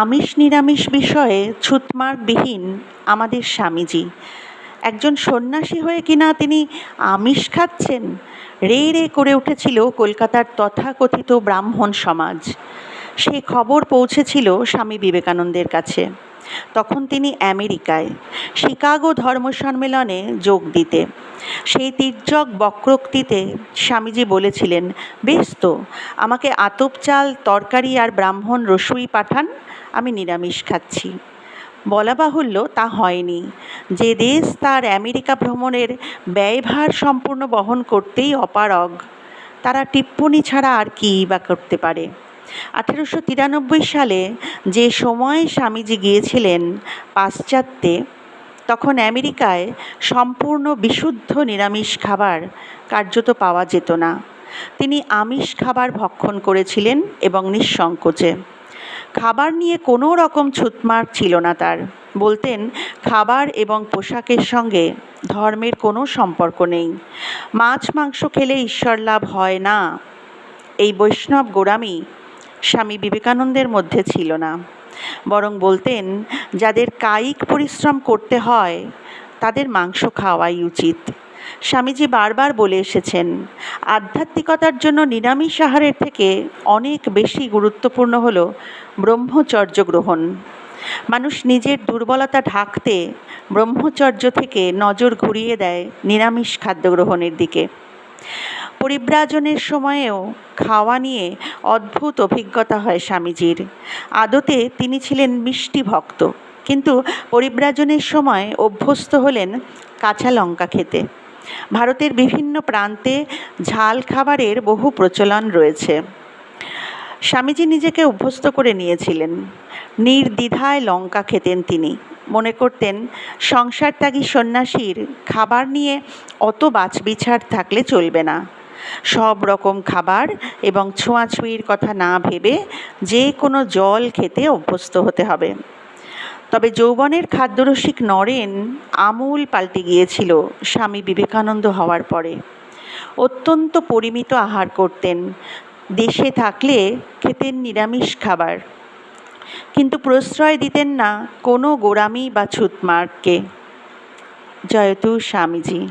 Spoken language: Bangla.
আমিষ নিরামিষ বিষয়ে ছুতমার্গবিহীন আমাদের স্বামীজি। একজন সন্ন্যাসী হয়ে কিনা তিনি আমিষ খাচ্ছেন, রে রে করে উঠেছিল কলকাতার তথাকথিত ব্রাহ্মণ সমাজ। সে খবর পৌঁছেছিল স্বামী বিবেকানন্দের কাছে। তখন তিনি আমেরিকায় শিকাগো ধর্ম সম্মেলনে যোগ দিতে। সেই তির্যক বক্রোক্তিতে স্বামীজি বলেছিলেন, বেশ তো, আমাকে আতপ চাল, তরকারি আর ব্রাহ্মণ রসুই পাঠান, আমি নিরামিষ খাচ্ছি। বলা বাহুল্য তা হয়নি। যে দেশ তার আমেরিকা ভ্রমণের ব্যয়ভার সম্পূর্ণ বহন করতেই অপারগ, তারা টিপ্পনি ছাড়া আর কী বা করতে পারে? আঠেরোশো তিরানব্বই সালে যে সময় স্বামীজি গিয়েছিলেন পাশ্চাত্যে, তখন আমেরিকায় সম্পূর্ণ বিশুদ্ধ নিরামিষ খাবার কার্যত পাওয়া যেত না। তিনি আমিষ খাবার ভক্ষণ করেছিলেন এবং নিঃসংকোচে। খাবার নিয়ে কোনো রকম ছুতমার্ক ছিল না তার। বলতেন, খাবার এবং পোশাকের সঙ্গে ধর্মের কোনো সম্পর্ক নেই। মাছ মাংস খেলে ঈশ্বর লাভ হয় না। এই বৈষ্ণব গোড়ামি স্বামী বিবেকানন্দের মধ্যে ছিল না। বরং বলতেন, যাদের কায়িক পরিশ্রম করতে হয়, তাদের মাংস খাওয়াই উচিত। স্বামীজি বারবার বলে এসেছেন, আধ্যাত্মিকতার জন্য নিরামিষ আহারের থেকে অনেক বেশি গুরুত্বপূর্ণ হল ব্রহ্মচর্য গ্রহণ। মানুষ নিজের দুর্বলতা ঢাকতে ব্রহ্মচর্য থেকে নজর ঘুরিয়ে দেয় নিরামিষ খাদ্য গ্রহণের দিকে। পরিব্রাজনের সময়েও খাওয়া নিয়ে অদ্ভুত অভিজ্ঞতা হয় স্বামীজির। আদতে তিনি ছিলেন মিষ্টি ভক্ত, কিন্তু পরিব্রাজনের সময় অভ্যস্ত হলেন কাঁচা লঙ্কা খেতে। ভারতের বিভিন্ন প্রান্তে ঝাল খাবারের বহু প্রচলন রয়েছে। স্বামীজি নিজেকে অভ্যস্ত করে নিয়েছিলেন। নির্দ্বিধায় লঙ্কা খেতেন তিনি। মনে করতেন সংসার ত্যাগী সন্ন্যাসীর খাবার নিয়ে অত বাছবিছার থাকলে চলবে না। সব রকম খাবার এবং ছোঁয়াছুঁয়ির কথা না ভেবে যে কোনো জল খেতে অভ্যস্ত হতে হবে। তবে যৌবনের খাদ্যরসিক নরেন আমূল পাল্টে গিয়েছিল স্বামী বিবেকানন্দ হওয়ার পরে। অত্যন্ত পরিমিত আহার করতেন, দেশে থাকলে খেতেন নিরামিষ খাবার। কিন্তু প্রশ্রয় দিতেন না কোনো গোড়ামি বা ছুতমার্গকে জয়তু স্বামীজি।